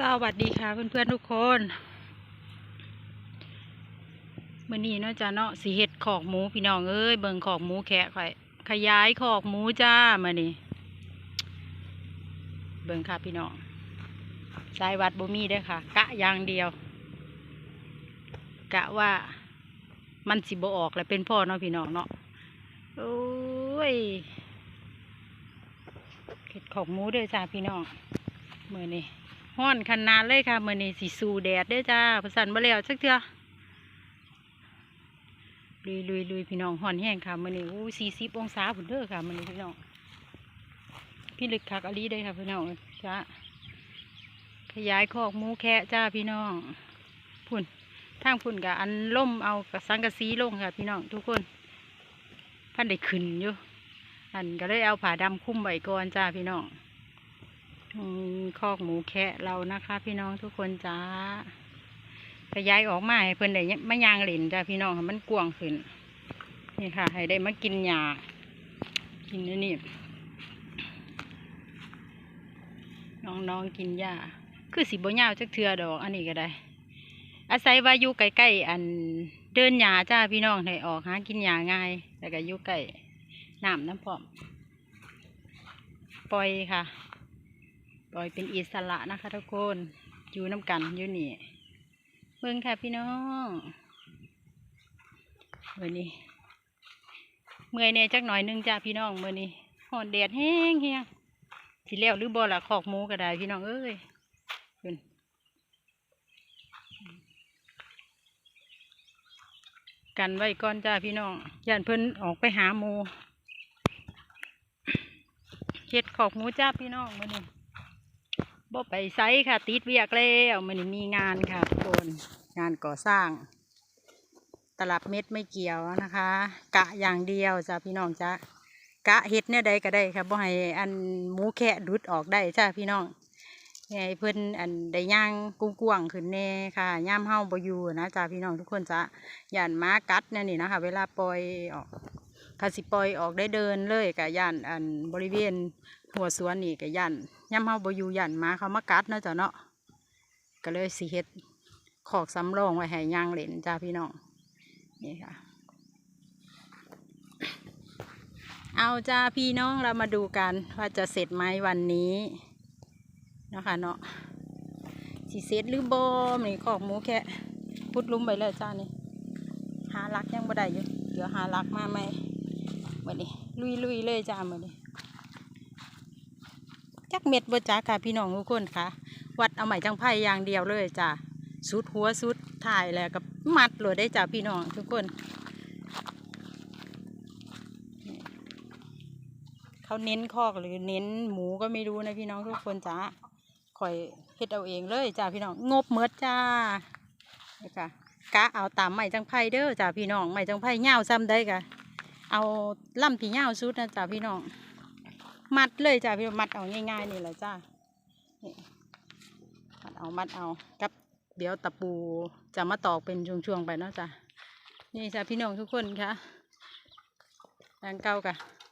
สวัสดีค่ะเพื่อนๆทุกคนมื่อนี้เนาะจ้าเนาะสีเห็ดขอกหมูพี่น้องเอ้ยเบิ่งขอกหมูแคะข่อยขยายขอกหมูจ้ามื่อนี้เบิ่งค่ะพี่น้องสายวัดบ่มีเด้อค่ะ กะอย่างเดียว กะว่ามันสิบ่ออกแล้วเป็นพ่อเนาะพี่น้องเนาะโอ้ยเห็ดขอกหมูเด้อจ้าพี่น้องมื่อนี้ ห้อนขนาดเลยค่ะมื่อนี้สีสูแดดเด้อจ้าประสันมาแล้วสักเถื่อลุยลุยลุยพี่น้องห้อนแห้งค่ะมื่อนี้อู้สี่สิบองศาผุนเด้อค่ะมื่อนี้พี่น้องพี่ลึกคักอลีได้ค่ะพี่น้องจ้าขยายคอกหมูแคะจ้าพี่น้องพุ่นทางพุ่นกับอันล่มเอากับสังกะสีลงค่ะ พี่น้องทุกคนพันได้ขึ้นอยู่อันก็เลยเอาผ้าดำคุ้มไว้ก่อนจ้าพี่น้อง คอกหมูแคะเรานะคะ พี่น้องทุกคนจ้าขยายออกมาให้เพิ่อนได้มายางเหล่นจ้าพี่น้องมันกวงขึ้น นี่ค่ะ ให้ได้มากินหญ้ากินนนี่น้องๆกินหญ้าคือสีบ่ยาวจักเทือดอกอันนี้ก็ได้ อาศัยว่าอยู่ใกล้ๆอันเดินหญ้าจ้าพี่น้องให้ออกหากินหญ้าง่ายแล้วก็อยู่ใกล้น้ำน้ำพร้อมปล่อยค่ะ ปล่อยเป็นอิสระนะคะทุกคนอยู่น้ำกันอยู่นี่เบิ่งค่ะพี่น้องเมื่อนี้เมื่อยเนี่ยจักหน่อยหนึงจ้าพี่น้องเมื่อนี้หอนแดดแห้งเฮียสิแล้วหรือบ่ละขอกหมูก็ได้พี่น้องเอ้ยเพิ่นกันไว้ก่อนจ้าพี่น้องย่านเพิ่นออกไปหาหมูเฮ็ดขอกหมูจ้าพี่น้องมื่อนี้ บ่ไปไซค่ะ ติดเวียกแล้วมันมีงานค่ะทุกคนงานก่อสร้าง ตลับเม็ดไม่เกี่ยวนะคะ กะอย่างเดียวจ้าพี่น้องจ้ากะเฮ็ดเนี่ยใดก็ได้ค่ะบ่ให้อันหมูแคะดุดออกได้จ้าพี่น้องให้เพิ่อนอันได้ย่างกุ้งกวางขึ้นแน่ค่ะย่ามเฮาบอยู่นะจ้าพี่น้องทุกคนจ้าย่านม้ากัดเนี่ยนี่นะคะ เวลาปล่อยออกถ้าสิปล่อยออกได้เดินเลยกับย่านอันบริเวณหัวสวนนี่ก็ยัน ย่ำเฮาบ่อยู่ยันมาเขามากัดเนาะจ้ะเนาะก็เลยสิเฮ็ดขอกสำรองไว้ให้ย่างเล่นจ้าพี่น้องนี่ค่ะ เอาจ้าพี่น้องเรามาดูกันว่าจะเสร็จไหมวันนี้นะคะเนาะสิเสร็จหรือบ่นี่ขอกหมูแค่พุดลุ่มไปเลยจ้านี่หาลักยังบ่ได้อยู่เดี๋ยวหาลักมาไหมมื่อนี้ลุยๆเลยจ้ามื่อนี้ จักเม็ดบ่จ้าค่ะพี่น้องทุกคนค่ะ วัดเอาไหมจังไพ่อย่างเดียวเลยจ้าสุดหัวสุดถ่ายแล้วก็มัดเลยได้จ้าพี่น้องทุกคนเขาเน้นคอกหรือเน้นหมูก็ไม่รู้นะพี่น้องทุกคนจ้าคอยเฮ็ดเอาเองเลยจ้าพี่น้องงบเมดจ้านี่ค่ะกะเอาตามไหมจังไพ่เด้อจ้าพี่น้องไหมจังไพ่เงาซ้ำได้กะเอาล่ำที่เงาสุดนะจ้าพี่น้อง มัดเลยจ้าพี่มัดเอาง่ายๆนี่แหละจ้ามัดเอามัดเอากับเดี๋ยวตะปูจะมาตอกเป็นช่วงๆไปเนาะจ้านี่จ้าพี่น้องทุกคนค่ะแรงเก่ากะ